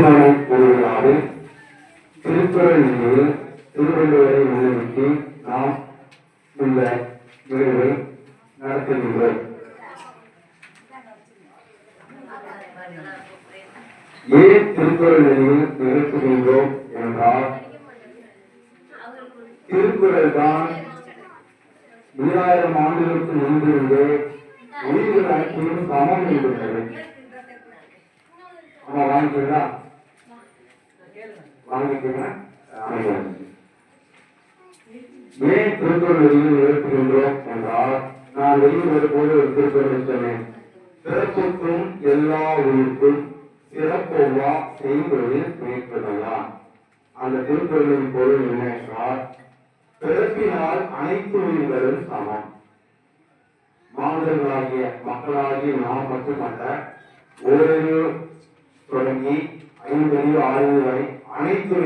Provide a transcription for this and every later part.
திருமணம் திருவிழாவில் திருக்குறள் திருவள்ளுவரை முன்னிறுத்தி நாம் இந்த விழாவை நடத்துகின்றோம். ஏன் திருக்குறள் நிறுத்துகின்றோம் என்றால் திருக்குறள் தான் ஈராயிரம் ஆண்டுகளுக்கு முன்பிருந்து உயிர்கள் அனைத்தையும் சமம் என்கிறது ஆமா வாங்கிக்கிறீங்களா வாங்கிக்கிறீங்களா ஆமா. ஏன் திருக்குறள் வெளியில் நிறுத்துகின்றோம் என்றால் நான் வெளியில் வரும்போது ஒரு திருக்குறள் சொன்னேன். பிறப்புக்கும் எல்லா உயிருக்கும் சிறப்போவா செய்வதில் மேற்கொள்ளலாம் அந்த திருக்குறளின் பொருள் என்ன என்றால் பிறப்பினால் அனைத்து உயிர்களும் சமம். மாணவர்களாகிய மக்களாகிய நாம் மட்டுமல்ல ஓரிரு தொடங்கி ஐந்தறிவு ஆய்வு வரை அனைத்து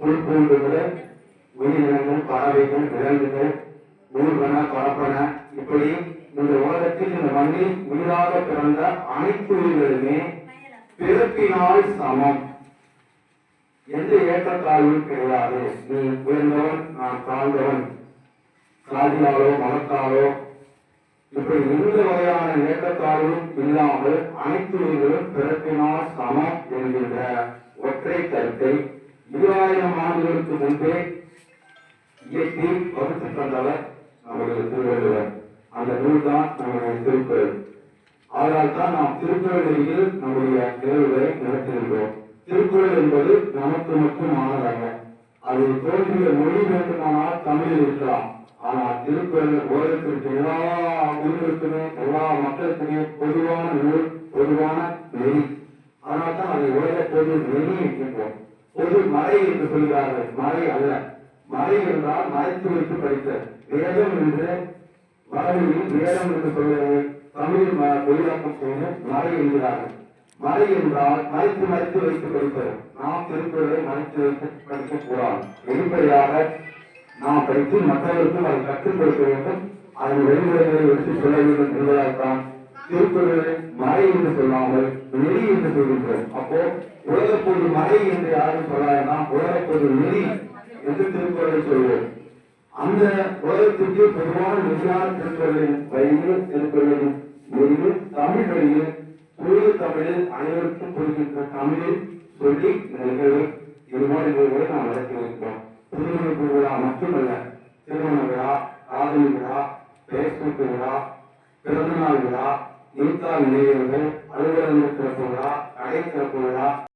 உள்பூண்டுகளை உயிரினங்கள் பறவைகள் விலங்குகள் ஊர்வன பரப்பன இப்படி இந்த உலகத்தில் இந்த மண்ணில் உயிராக பிறந்த அனைத்து உயிர்களுமே பிறப்பினால் சமம். எந்த ஏற்றத்தாழ்வும் கிடையாது. நீ உயர்ந்தவன் நான் தாழ்ந்தவன். சாதியாலோ மதத்தாலோ இப்படி எந்த வகையான ஏற்றத்தாழ்வும் இல்லாமல் அனைத்து உயிர்களும் பிறப்பினால் சமம் என்கின்ற ஒற்றை கருத்தை இருபதாயிரம் ஆண்டுகளுக்கு முன்பே இயற்றி வகுத்து தந்தவர் நம்முடைய திருவள்ளுவர். அந்த நூல் தான் நம்முடைய திருக்குறள். அதனால் தான் நாம் திருக்குறள் நம்முடைய நிகழ்வுகளை நடத்துகின்றோம் திருக்குறள் என்பது நமக்கு மட்டும் ஆனதல்ல அது தோன்றிய மொழி வேண்டுமானால் தமிழில் இருக்கலாம். ஆனால் திருக்குறள் உலகத்திற்கு எல்லா உயிர்களுக்குமே எல்லா மக்களுக்குமே பொதுவான நூல் பொதுவான நெறி அதனால் தான் அதை உலக பொது நெறி என்கின்றோம். பொது மறை என்று சொல்கிறார்கள். மறை அல்ல. மறை என்றால் மறைத்து வைத்து படித்த. வேதம் என்று வடமொழியில் வேதம் என்று சொல்கிறார்கள் தமிழில் மொழியாக்கம் செய்து மறை என்கிறார்கள். மறை என்றால் மறைத்து மறைத்து வைத்து படிப்பது. நாம் திருக்குறளை மறைத்து வைத்து படிக்க கூடாது. வெளிப்படையாக நாம் படித்து மற்றவர்களுக்கும் அதை கற்றுக் கொடுக்க வேண்டும். அதன் வழிமுறைகளை எடுத்து சொல்ல வேண்டும் என்பதால் தான் திருக்குறளை மறை என்று சொல்லாமல் நெறி என்று சொல்கின்றோம். அப்போ உலகப்போது மழை என்று யாரும் சொல்லாதனா? உலகப்போது நெறி என்று திருக்குறளை சொல்வோம். அந்த உலகத்திற்கு பொதுவான நெறியான திருக்குறளின் வழியில் திருக்குறளின் நெறியில் தமிழ் வழியில் தூய தமிழில் அனைவருக்கும் புரிகின்ற தமிழில் சொல்லி இந்த நிகழ்வு இதுபோல நிகழ்வுகளை நாம் நடத்தி வருகிறோம் திருமண விழா மட்டுமல்ல திருமண விழா காதலி விழா பேஸ்புக் விழா பிறந்தநாள் விழா நீத்தா நினைவுகள் அலுவலக திறப்பு விழா கடை திறப்பு விழா